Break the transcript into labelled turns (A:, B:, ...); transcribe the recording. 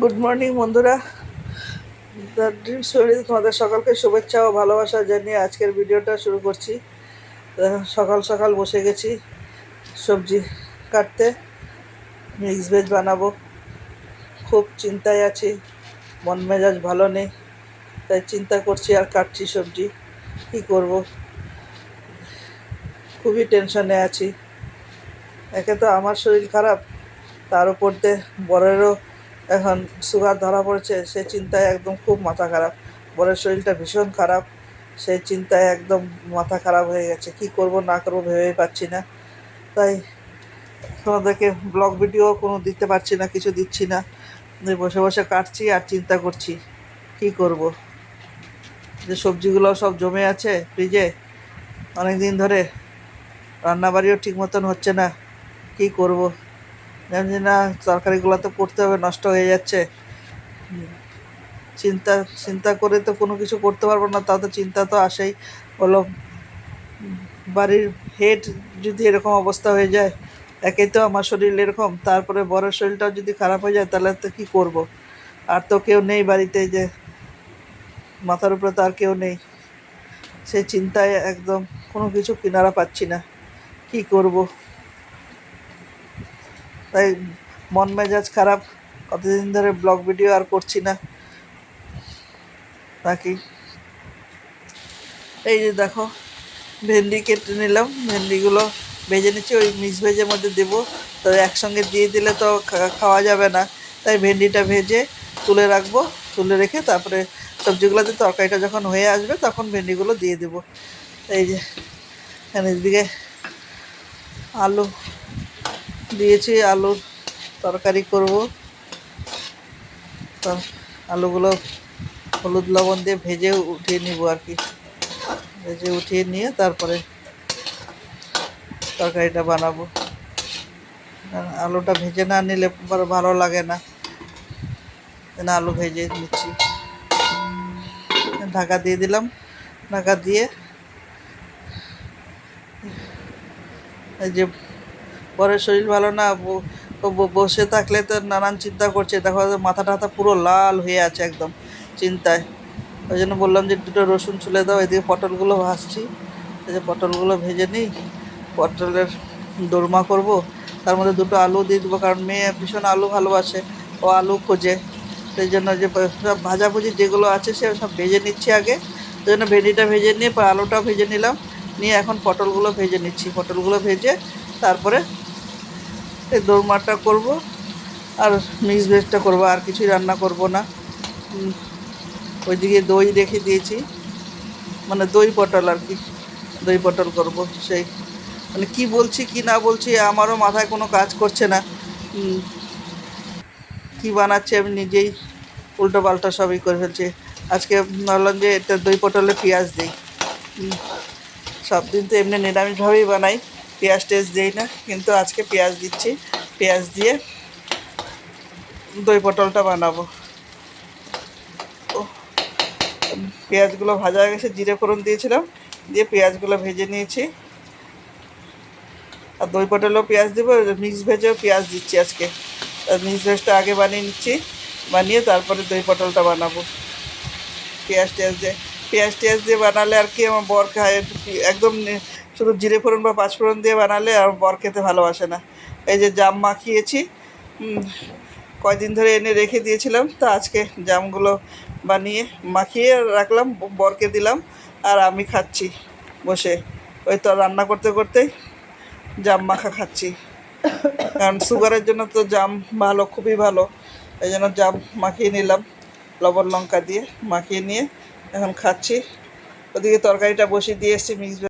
A: Good morning বন্ধুরা। The dream story তোমাদের সকলকে শুভেচ্ছা ও ভালোবাসা জানিয়ে আজকের ভিডিওটা শুরু করছি। সকাল সকাল বসে গেছি সবজি কাটতে মিক্স ভেজ বানাবো। খুব চিন্তায় আছি, মন মেজাজ ভালো নেই, তাই চিন্তা করছি আর কাটছি সবজি, কী করব? খুবই টেনশনে আছি। একে তো আমার শরীর খারাপ, তার উপর দিয়ে বরেরও এখন সুগার ধরা পড়েছে, সে চিন্তায় একদম খুব মাথা খারাপ। বরের শরীরটা ভীষণ খারাপ সেই চিন্তায় একদম মাথা খারাপ হয়ে গেছে। কি করব, না করব ভেবেই পাচ্ছি না। তাই তোমাদেরকে ব্লগ ভিডিও কোনো দিতে পারছি না, কিছু দিচ্ছি না। বসে বসে কাটছি আর চিন্তা করছি, কি করব? যে সবজিগুলো সব জমে আছে ফ্রিজে অনেক দিন ধরে রান্নাবাড়িও ঠিক মতন হচ্ছে না, কি করব? জানি না তরকারিগুলো তো করতে হবে নষ্ট হয়ে যাচ্ছে। চিন্তা চিন্তা করে তো কোনো কিছু করতে পারব না তাও তো চিন্তা তো আসেই। উম, বাড়ির হেড যদি এরকম অবস্থা হয়ে যায় একেই তো আমার শরীর এরকম তারপরে বড়ের শরীরটাও যদি খারাপ হয়ে যায় তাহলে তো কী করব? আর তো কেউ নেই বাড়িতে যে মাথার উপরে তো আর কেউ নেই। সেই চিন্তায় একদম কোনো কিছু কিনারা পাচ্ছি না। কি করব? তাই মন মেজাজ খারাপ, কতদিন ধরে ব্লগ ভিডিও আর করছি না। নাকি? এই যে দেখো, ভেন্ডি কেটে নিলাম, ভেন্ডিগুলো ভেজে নিচ্ছি, ওই মিক্স ভেজের মধ্যে দেবো। তো একসঙ্গে দিয়ে দিলে তো খাওয়া যাবে না। তাই ভেন্ডিটা ভেজে তুলে রাখব, তুলে রেখে তারপরে সবজিগুলোতে তরকারিটা যখন হয়ে আসবে তখন ভেন্ডিগুলো দিয়ে দেবো। এই যে এদিকে আলু দিয়েছি আলুর তরকারি করব। আলুগুলো হলুদ লবণ দিয়ে ভেজে উঠিয়ে নিব আর কি। ভেজে উঠিয়ে নিয়ে তারপরে তরকারিটা বানাবো। আলুটা ভেজে না নিলে ভালো লাগে না। না আলু ভেজে নিচ্ছি। ঢাকা দিয়ে দিলাম। ঢাকা দিয়ে এই যে পরে শরীর ভালো না বসে থাকলে তো নানান চিন্তা করছে। দেখো মাথা টাথা পুরো লাল হয়ে আছে একদম চিন্তায়। ওই জন্য বললাম যে, দুটো রসুন ছুলে দাও, এদিকে পটলগুলো ভাসছি এই যে পটলগুলো ভেজে নিই, পটলের দোরমা করব। তার মধ্যে দুটো আলু দিয়ে দেবো, কারণ মেয়ে ভীষণ আলু ভালোবাসে, ও আলু খোঁজে। সেই জন্য যে সব ভাজাভুজি যেগুলো আছে, সে সব ভেজে নিচ্ছি আগে। সেই জন্য ভেন্ডিটা ভেজে নিয়ে আলুটা ভেজে নিলাম। নিয়ে এখন পটলগুলো ভেজে নিচ্ছি। পটলগুলো ভেজে তারপরে এই দোরমাটা করব, আর মিক্স ভেজটা করব, আর কিছুই রান্না করব না। ওইদিকে দই রেখে দিয়েছি। মানে দই পটল আর কি, দই পটল করব সেই। মানে কি বলছি, কি না বলছি, আমারও মাথায় কোনো কাজ করছে না। কি বানাচ্ছি আমি নিজেই উল্টো পাল্টা সবই করে ফেলছি। আজকে ভাবলাম যে এটা দই পটলে পেঁয়াজ দিই। সব দিন তো এমনি নিরামিষভাবেই বানাই। পেঁয়াজ টেস্ট দিই না, কিন্তু আজকে পেঁয়াজ দিচ্ছি। পেঁয়াজ দিয়ে দই পটলটা বানাবো। পেঁয়াজগুলো ভাজা হয়ে গেছে, জিরে ফোড়ন দিয়েছিলাম, দিয়ে পেঁয়াজগুলো ভেজে নিয়েছি। আর দই পটলেও পেঁয়াজ দেবো মিক্স ভেজেও পেঁয়াজ দিচ্ছি আজকে। মিক্স ভেজটা আগে বানিয়ে নিচ্ছি, বানিয়ে তারপরে দই পটলটা বানাবো। পেঁয়াজ টেয়াজ দিয়ে, পেঁয়াজ টেয়াজ দিয়ে বানালে আর কি আমার বর খায়, একদম শুধু জিরে ফোড়ন বা পাঁচফোড়ন দিয়ে বানালে আর বর খেতে ভালোবাসে না। এই যে জাম মাখিয়েছি কয়দিন ধরে এনে রেখে দিয়েছিলাম, তো আজকে জামগুলো বানিয়ে মাখিয়ে রাখলাম, বরকে দিলাম, আর আমি খাচ্ছি বসে। ওই তো রান্না করতে করতেই জাম মাখা খাচ্ছি। কারণ সুগারের জন্য তো জাম ভালো, খুবই ভালো। এই জন্য জাম মাখিয়ে নিলাম, লবণ লঙ্কা দিয়ে মাখিয়ে নিয়ে এখন খাচ্ছি। ওদিকে তরকারিটা বসিয়ে দিয়ে এসেছি, মিক্স